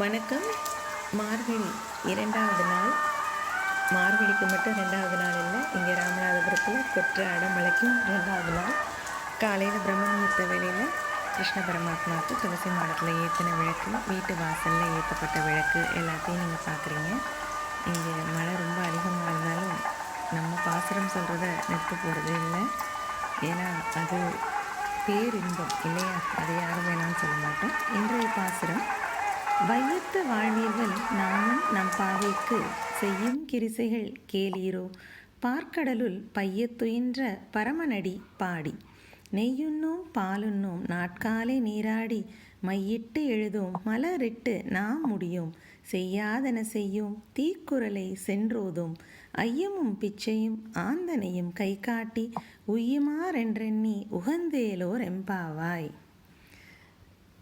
வணக்கம். மார்கழி இரண்டாவது நாள். மார்கழிக்கு மட்டும் ரெண்டாவது நாள் இல்லை. இங்கே ராமநாதபுரத்தில் கொற்ற அடமலைக்கும் ரெண்டாவது நாள். காலையில் பிரம்மமுகூர்த்த வெளியில் கிருஷ்ண பரமாத்மாவுக்கு துளசி மாடத்தில் ஏற்றின விளக்கு வீட்டு வாசலில் ஏற்றப்பட்ட விளக்கு எல்லாத்தையும் நீங்கள் பார்க்குறீங்க இங்கே மழை ரொம்ப அதிகமாக இருந்தாலும் நம்ம பாசுரம் சொல்கிறத நிறுத்த போகிறது இல்லை. ஏன்னா அது பேரின்பம் இல்லையா? அதை யாரும் வேணாம்னு சொல்ல மாட்டோம். இன்றைய பாசுரம் வையத்து வாழ்வீர்கள் நாமும் நம் பாவைக்கு செய்யும் கிரிசைகள் கேளீரோ? பார்க்கடலுள் பையத்துயின்ற பரமநடி பாடி. நெய்யுண்ணோம் பாலுண்ணோம் நாட்காலை நீராடி மையிட்டு எழுதோம் மலரிட்டு நாம் முடியும். செய்யாதன செய்யும் தீக்குரலை சென்றோதும். ஐயமும் பிச்சையும் ஆந்தனையும் கை காட்டி உய்யுமாறென்றெண்ணி உகந்தேலோர் எம்பாவாய்.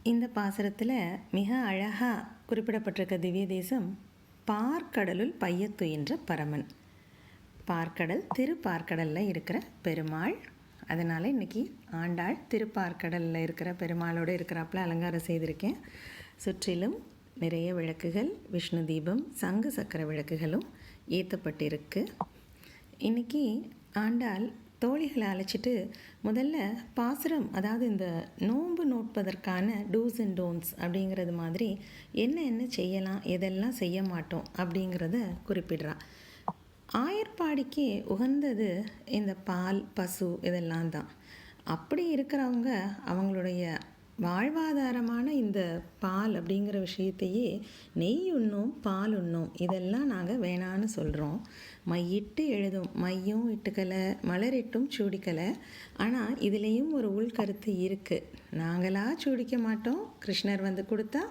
இந்த பாசுரத்தில் மிக அழகாக குறிப்பிடப்பட்டிருக்க திவ்ய தேசம் பார்க்கடலுள் பையத்துயின்ற பரமன். பார்க்கடல் திருப்பார்க்கடலில் இருக்கிற பெருமாள். அதனால் இன்றைக்கி ஆண்டாள் திருப்பார்க்கடலில் இருக்கிற பெருமாளோடு இருக்கிறாப்புல அலங்காரம் செய்திருக்கேன். சுற்றிலும் நிறைய விளக்குகள் விஷ்ணு தீபம் சங்கு சக்கர விளக்குகளும் ஏற்றப்பட்டிருக்கு இன்றைக்கி ஆண்டாள் தோழிகளை அழைச்சிட்டு முதல்ல பாசுரம் அதாவது இந்த நோன்பு நோட்பதற்கான டூஸ் அண்ட் டோன்ஸ் அப்படிங்கிறது மாதிரி என்ன என்ன செய்யலாம் எதெல்லாம் செய்ய மாட்டோம் அப்படிங்கிறத குறிப்பிடுறா. ஆயர்பாடிக்கு உகந்தது இந்த பால் பசு இதெல்லாம் தான். அப்படி இருக்கிறவங்க அவங்களுடைய வாழ்வாதாரமான இந்த பால் அப்படிங்கிற விஷயத்தையே நெய் உண்ணும் பால் உண்ணும். இதெல்லாம் நாங்கள் வேணான்னு சொல்கிறோம் மையிட்டு எழுதும். மையும் இட்டுக்கலை மலரிட்டும் சூடிக்கலை. ஆனால் இதுலேயும் ஒரு உள்கருத்து இருக்குது நாங்களாக சூடிக்க மாட்டோம். கிருஷ்ணர் வந்து கொடுத்தா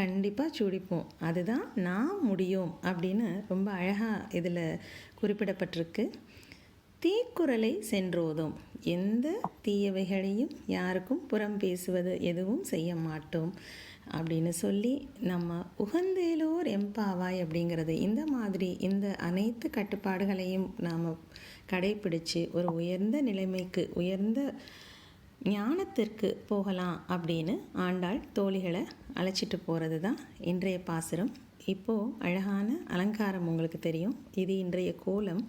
கண்டிப்பாக சூடிப்போம். அதுதான் நான் முடியும் அப்படின்னு ரொம்ப அழகாக இதில் குறிப்பிடப்பட்டிருக்கு. தீக்குறளை சென்றோதும். எந்த தீயவைகளையும் யாருக்கும் புறம் பேசுவது எதுவும் செய்ய மாட்டோம். அப்படின்னு சொல்லி நம்ம உகந்தேலோர் எம்பாவாய் அப்படிங்கிறது இந்த மாதிரி இந்த அனைத்து கட்டுப்பாடுகளையும் நாம் கடைபிடித்து ஒரு உயர்ந்த நிலைமைக்கு உயர்ந்த ஞானத்திற்கு போகலாம் அப்படின்னு ஆண்டாள் தோழிகளை அழைச்சிட்டு போகிறது தான் இன்றைய பாசுரம். இப்போது அழகான அலங்காரம் உங்களுக்கு தெரியும். இது இன்றைய கோலம்.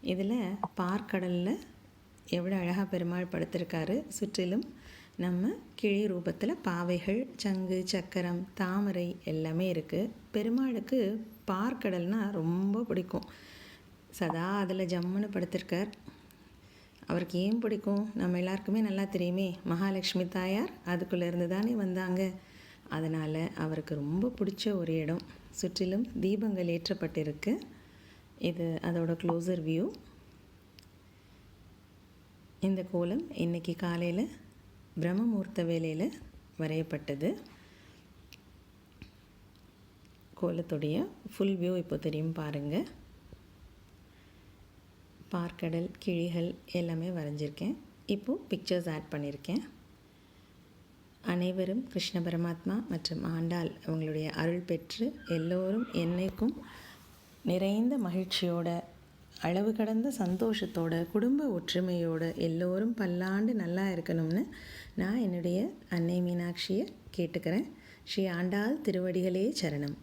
இதில் பார்க்கடலில் எவ்வளோ அழகாக பெருமாள் படுத்திருக்காரு சுற்றிலும் நம்ம கிழி ரூபத்தில் பாவைகள் சங்கு சக்கரம் தாமரை எல்லாமே இருக்குது பெருமாளுக்கு பார்க்கடல்னால் ரொம்ப பிடிக்கும். சதா அதில் ஜம்முன்னு படுத்திருக்கார். அவருக்கு ஏன் பிடிக்கும்? நம்ம எல்லாருக்குமே நல்லா தெரியுமே மகாலட்சுமி தாயார் அதுக்குள்ளேருந்து தானே வந்தாங்க. அதனால் அவருக்கு ரொம்ப பிடிச்ச ஒரு இடம். சுற்றிலும் தீபங்கள் ஏற்றப்பட்டிருக்கு. இது அதோட க்ளோசர் வியூ இந்த கோலம் இன்றைக்கி காலையில் பிரம்மமூர்த்த வேலையில் வரையப்பட்டது. கோலத்துடைய ஃபுல் வியூ இப்போ தெரியும் பாருங்கள் பார்க்கடல் கிழிகள் எல்லாமே வரைஞ்சிருக்கேன். இப்போது பிக்சர்ஸ் ஆட் பண்ணியிருக்கேன் அனைவரும் கிருஷ்ண பரமாத்மா மற்றும் ஆண்டாள் அவங்களுடைய அருள் பெற்று எல்லோரும் என்னைக்கும் நிறைந்த மகிழ்ச்சியோட அளவு கடந்த சந்தோஷத்தோட குடும்ப ஒற்றுமையோட எல்லோரும் பல்லாண்டு நல்லா இருக்கணும்னு நான் என்னுடைய அன்னை மீனாட்சியை கேட்டுக்கிறேன். ஸ்ரீ ஆண்டாள் திருவடிகளே சரணம்.